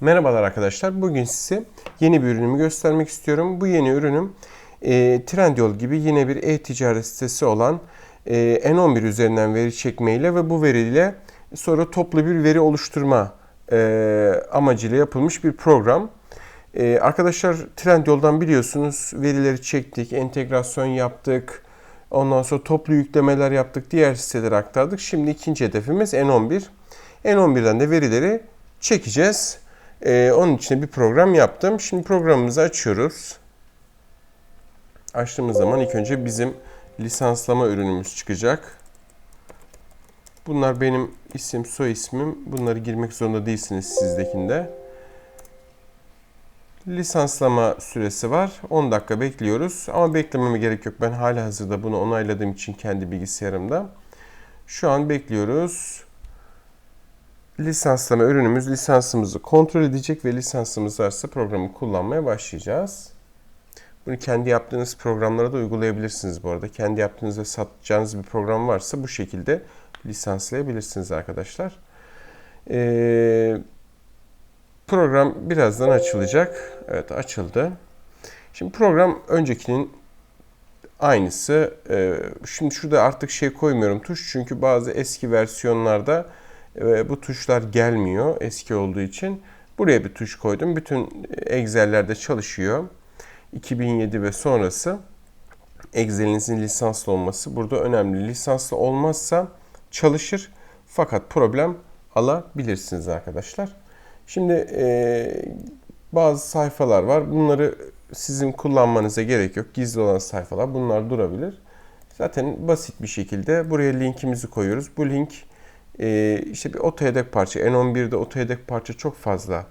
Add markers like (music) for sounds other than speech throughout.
Merhabalar arkadaşlar. Bugün size yeni bir ürünümü göstermek istiyorum. Bu yeni ürünüm e, Trendyol gibi yine bir e-ticaret sitesi olan e, N11 üzerinden veri çekmeyle ve bu veriyle sonra toplu bir veri oluşturma e, amacıyla yapılmış bir program. E, arkadaşlar Trendyol'dan biliyorsunuz verileri çektik, entegrasyon yaptık. Ondan sonra toplu yüklemeler yaptık, diğer sitelere aktardık. Şimdi ikinci hedefimiz N11. N11'den de verileri çekeceğiz. Ee, onun için bir program yaptım. Şimdi programımızı açıyoruz. Açtığımız zaman ilk önce bizim lisanslama ürünümüz çıkacak. Bunlar benim isim, soy ismim. Bunları girmek zorunda değilsiniz sizdekinde. Lisanslama süresi var. 10 dakika bekliyoruz. Ama beklememe gerek yok. Ben hala hazırda bunu onayladığım için kendi bilgisayarımda. Şu an bekliyoruz lisanslama ürünümüz lisansımızı kontrol edecek ve lisansımız varsa programı kullanmaya başlayacağız. Bunu kendi yaptığınız programlara da uygulayabilirsiniz bu arada. Kendi yaptığınız ve satacağınız bir program varsa bu şekilde lisanslayabilirsiniz arkadaşlar. Ee, program birazdan açılacak. Evet açıldı. Şimdi program öncekinin aynısı. Ee, şimdi şurada artık şey koymuyorum tuş çünkü bazı eski versiyonlarda ve bu tuşlar gelmiyor eski olduğu için. Buraya bir tuş koydum. Bütün Excel'lerde çalışıyor. 2007 ve sonrası Excel'inizin lisanslı olması burada önemli. Lisanslı olmazsa çalışır fakat problem alabilirsiniz arkadaşlar. Şimdi e, bazı sayfalar var. Bunları sizin kullanmanıza gerek yok. Gizli olan sayfalar bunlar durabilir. Zaten basit bir şekilde buraya linkimizi koyuyoruz. Bu link e, işte bir oto yedek parça. N11'de oto yedek parça çok fazla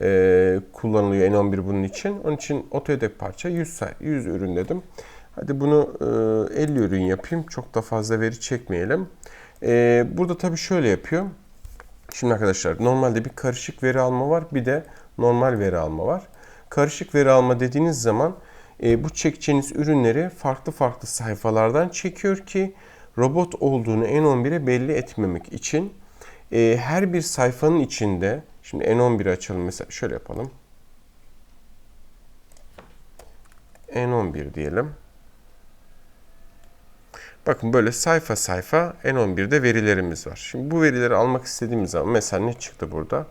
e, kullanılıyor N11 bunun için. Onun için oto yedek parça 100, 100 ürün dedim. Hadi bunu e, 50 ürün yapayım. Çok da fazla veri çekmeyelim. E, burada tabii şöyle yapıyor. Şimdi arkadaşlar normalde bir karışık veri alma var. Bir de normal veri alma var. Karışık veri alma dediğiniz zaman e, bu çekeceğiniz ürünleri farklı farklı sayfalardan çekiyor ki robot olduğunu N11'e belli etmemek için e, her bir sayfanın içinde şimdi N11'i açalım mesela şöyle yapalım. N11 diyelim. Bakın böyle sayfa sayfa N11'de verilerimiz var. Şimdi bu verileri almak istediğimiz zaman mesela ne çıktı burada?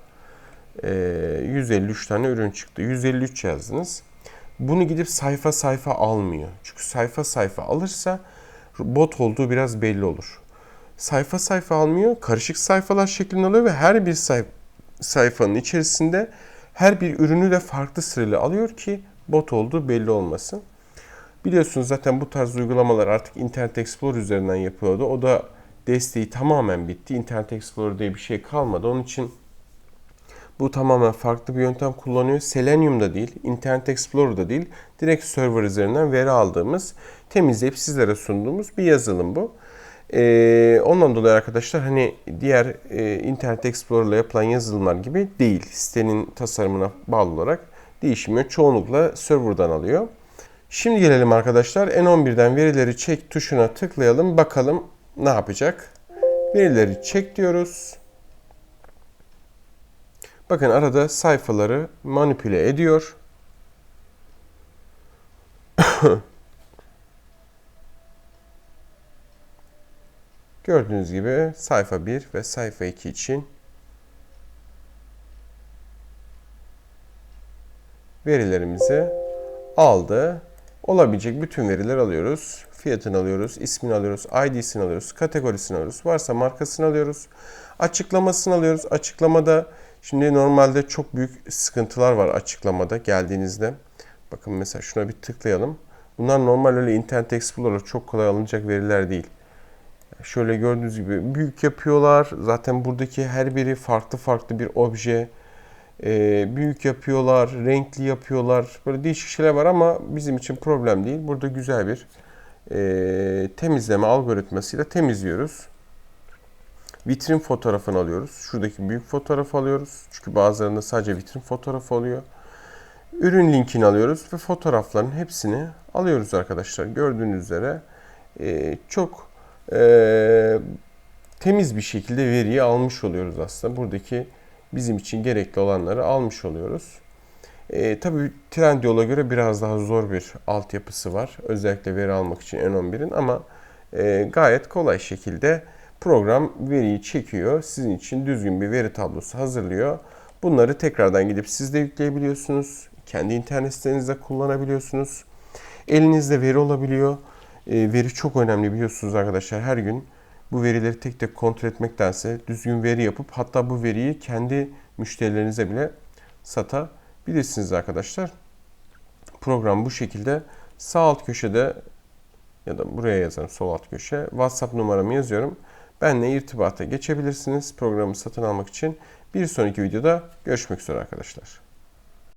E, 153 tane ürün çıktı. 153 yazdınız. Bunu gidip sayfa sayfa almıyor. Çünkü sayfa sayfa alırsa bot olduğu biraz belli olur. Sayfa sayfa almıyor, karışık sayfalar şeklinde alıyor ve her bir sayf sayfanın içerisinde her bir ürünü de farklı sırayla alıyor ki bot olduğu belli olmasın. Biliyorsunuz zaten bu tarz uygulamalar artık Internet Explorer üzerinden yapıyordu. O da desteği tamamen bitti. Internet Explorer diye bir şey kalmadı. Onun için bu tamamen farklı bir yöntem kullanıyor. Selenium'da değil, Internet Explorer'da değil, direkt server üzerinden veri aldığımız, temizleyip sizlere sunduğumuz bir yazılım bu. Ee, ondan dolayı arkadaşlar hani diğer e, Internet Explorer ile yapılan yazılımlar gibi değil. Sitenin tasarımına bağlı olarak değişmiyor. Çoğunlukla serverdan alıyor. Şimdi gelelim arkadaşlar N11'den verileri çek tuşuna tıklayalım. Bakalım ne yapacak. Verileri çek diyoruz. Bakın arada sayfaları manipüle ediyor. (coughs) Gördüğünüz gibi sayfa 1 ve sayfa 2 için verilerimizi aldı. Olabilecek bütün veriler alıyoruz. Fiyatını alıyoruz, ismini alıyoruz, ID'sini alıyoruz, kategorisini alıyoruz. Varsa markasını alıyoruz. Açıklamasını alıyoruz. Açıklamada Şimdi normalde çok büyük sıkıntılar var açıklamada geldiğinizde. Bakın mesela şuna bir tıklayalım. Bunlar normal öyle Internet Explorer çok kolay alınacak veriler değil. Şöyle gördüğünüz gibi büyük yapıyorlar. Zaten buradaki her biri farklı farklı bir obje. Ee, büyük yapıyorlar, renkli yapıyorlar. Böyle değişik şeyler var ama bizim için problem değil. Burada güzel bir e, temizleme algoritmasıyla temizliyoruz. Vitrin fotoğrafını alıyoruz. Şuradaki büyük fotoğrafı alıyoruz. Çünkü bazılarında sadece vitrin fotoğrafı oluyor. Ürün linkini alıyoruz ve fotoğrafların hepsini alıyoruz arkadaşlar. Gördüğünüz üzere e, çok e, temiz bir şekilde veriyi almış oluyoruz aslında. Buradaki bizim için gerekli olanları almış oluyoruz. E, tabii Trendyol'a göre biraz daha zor bir altyapısı var. Özellikle veri almak için N11'in ama e, gayet kolay şekilde program veriyi çekiyor. Sizin için düzgün bir veri tablosu hazırlıyor. Bunları tekrardan gidip siz de yükleyebiliyorsunuz. Kendi internet sitenizde kullanabiliyorsunuz. Elinizde veri olabiliyor. E, veri çok önemli biliyorsunuz arkadaşlar. Her gün bu verileri tek tek kontrol etmektense düzgün veri yapıp hatta bu veriyi kendi müşterilerinize bile satabilirsiniz arkadaşlar. Program bu şekilde sağ alt köşede ya da buraya yazarım sol alt köşe WhatsApp numaramı yazıyorum. Benle irtibata geçebilirsiniz programı satın almak için. Bir sonraki videoda görüşmek üzere arkadaşlar.